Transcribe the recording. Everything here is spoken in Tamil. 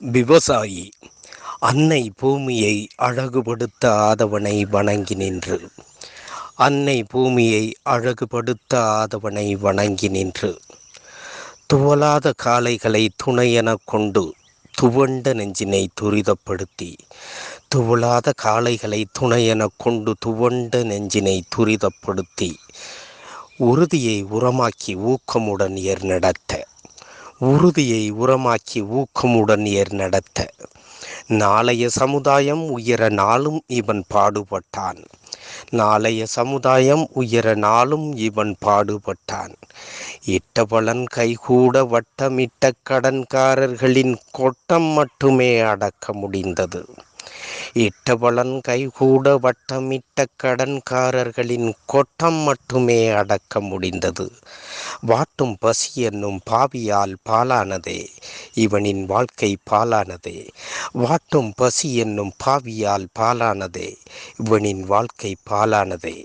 விவசாயி அன்னை பூமியை அழகுபடுத்த ஆதவனை வணங்கி நின்று. அன்னை பூமியை அழகுபடுத்த ஆதவனை வணங்கி நின்று. துவலாத காளைகளை துணையெனக் கொண்டு துவண்ட நெஞ்சினை துரிதப்படுத்தி துவலாத காளைகளை துணையெனக் கொண்டு துவண்ட நெஞ்சினை துரிதப்படுத்தி உறுதியை உரமாக்கி ஊக்கமுடன் ஏர் நடத்த உறுதியை உரமாக்கி ஊக்கமுடன் ஏர் நடத்த. நாளைய சமுதாயம் உயர நாளும் இவன் பாடுபட்டான். நாளைய சமுதாயம் உயர நாளும் இவன் பாடுபட்டான். இட்ட பலன் கைகூட வட்டமிட்ட கடன்காரர்களின் கொட்டம் மட்டுமே அடக்க முடிந்தது. இட்ட கைகூட வட்டமிட்ட கடன்காரர்களின் கொட்டம் மட்டுமே அடக்க முடிந்தது. வாட்டும் பசி என்னும் பாவியால் பாலானதே இவனின் வாழ்க்கை பாலானதே. வாட்டும் பசி என்னும் பாவியால் பாலானதே இவனின் வாழ்க்கை பாலானதே.